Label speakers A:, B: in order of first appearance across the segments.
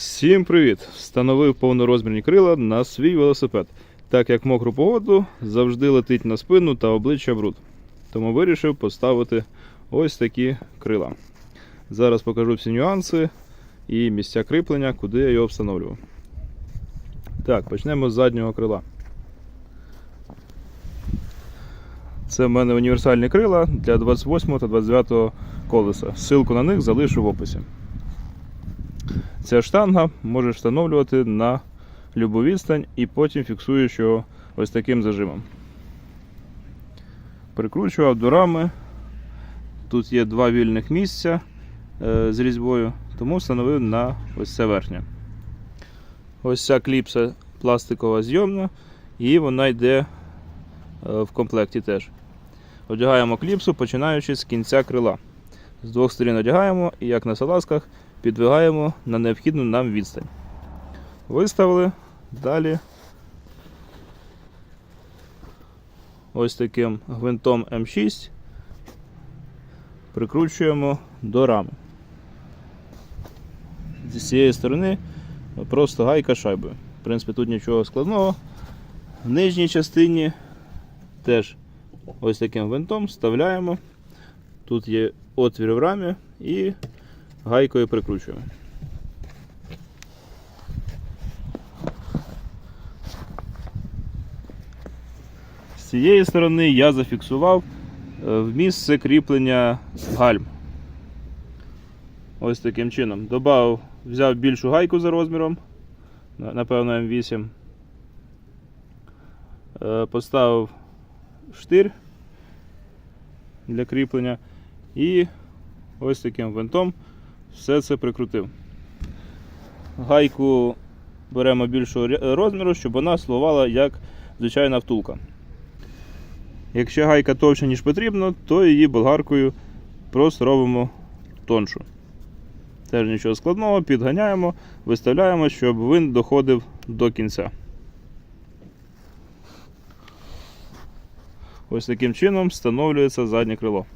A: Всім привіт! Встановив повнорозмірні крила на свій велосипед. Так як мокру погоду завжди летить на спину та обличчя бруд. Тому вирішив поставити ось такі крила. Зараз покажу всі нюанси і місця кріплення, куди я його встановлював. Так, почнемо з заднього крила. Це в мене універсальні крила для 28 та 29 колеса. Ссылку на них залишу в описі. Ця штанга можеш встановлювати на любу відстань і потім фіксуєш його ось таким зажимом. Прикручував до рами. Тут є два вільних місця е, з різьбою, тому встановив на ось це верхнє. Ось ця кліпса пластикова зйомна, і вона йде е, в комплекті теж. Одягаємо кліпсу, починаючи з кінця крила. З двох сторін одягаємо і як на салазках підвигаємо на необхідну нам відстань. Виставили, далі ось таким гвинтом М6 прикручуємо до рами. З цієї сторони просто гайка шайбою. В принципі, тут нічого складного. В нижній частині теж ось таким гвинтом вставляємо. Тут є отвір в рамі і гайкою прикручуємо. З цієї сторони я зафіксував е, в місце кріплення гальм. Ось таким чином. Добавив, взяв більшу гайку за розміром, напевно М8. Е, Поставив штир для кріплення і ось таким винтом все це прикрутив. Гайку беремо більшого розміру, щоб вона слугувала як звичайна втулка. Якщо гайка товща, ніж потрібно, то її болгаркою просто робимо тоншу. Теж нічого складного, підганяємо, виставляємо, щоб винт доходив до кінця. Ось таким чином встановлюється заднє крило.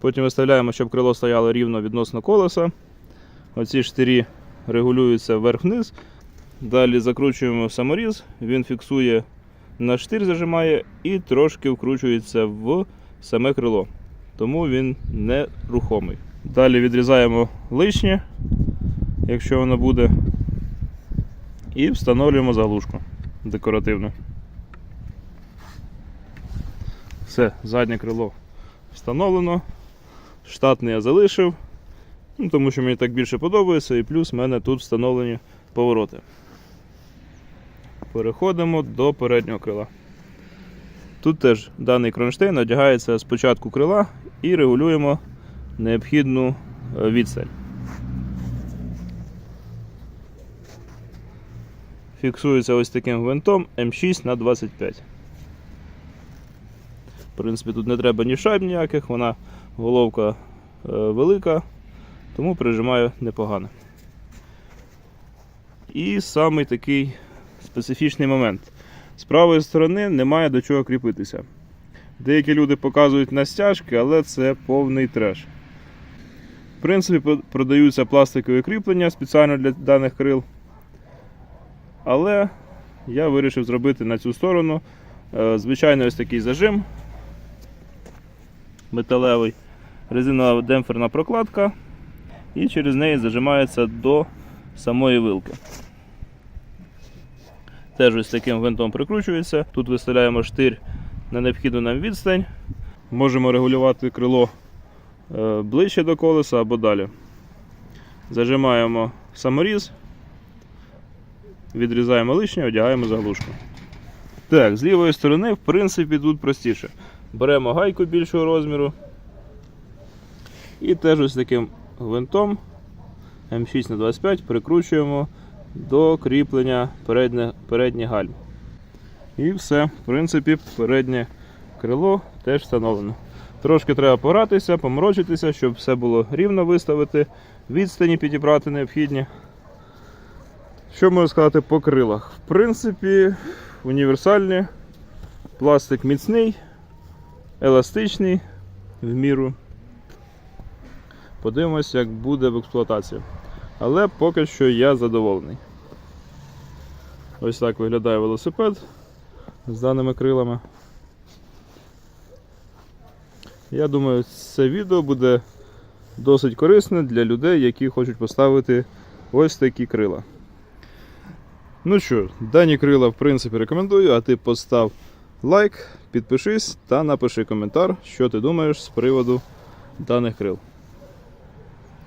A: Потім виставляємо, щоб крило стояло рівно відносно колеса. Оці штирі регулюються вверх-вниз. Далі закручуємо саморіз, він фіксує на штир, зажимає і трошки вкручується в саме крило. Тому він не рухомий. Далі відрізаємо лишнє, якщо воно буде, і встановлюємо заглушку декоративну. Все, заднє крило встановлено. Штатний я залишив, ну, тому що мені так більше подобається, і плюс в мене тут встановлені повороти. Переходимо до переднього крила. Тут теж даний кронштейн одягається з початку крила і регулюємо необхідну е, відстань. Фіксується ось таким гвинтом М6 на 25. В принципі, тут не треба ні шайб ніяких, вона головка е, велика, тому прижимаю непогано. І самий такий специфічний момент. З правої сторони немає до чого кріпитися. Деякі люди показують на стяжки, але це повний треш. В принципі, продаються пластикові кріплення спеціально для даних крил. Але я вирішив зробити на цю сторону е, звичайний ось такий зажим металевий, резинова демпферна прокладка, і через неї зажимається до самої вилки. Теж ось таким гвинтом прикручується. Тут виставляємо штир на необхідну нам відстань. Можемо регулювати крило е, ближче до колеса або далі. Зажимаємо саморіз, відрізаємо лишнє, одягаємо заглушку. Так, з лівої сторони, в принципі, тут простіше. Беремо гайку більшого розміру. І теж ось таким гвинтом М6 на 25 прикручуємо до кріплення передніх гальм. І все, в принципі, переднє крило теж встановлено. Трошки треба погратися, поморочитися, щоб все було рівно виставити, відстані підібрати необхідні. Що можу сказати по крилах? В принципі, універсальні, пластик міцний, еластичний в міру. Подивимось, як буде в експлуатації. Але поки що я задоволений. Ось так виглядає велосипед з даними крилами. Я думаю, це відео буде досить корисне для людей, які хочуть поставити ось такі крила. Ну що, дані крила, в принципі, рекомендую, а ти постав лайк, підпишись та напиши коментар, що ти думаєш з приводу даних крил.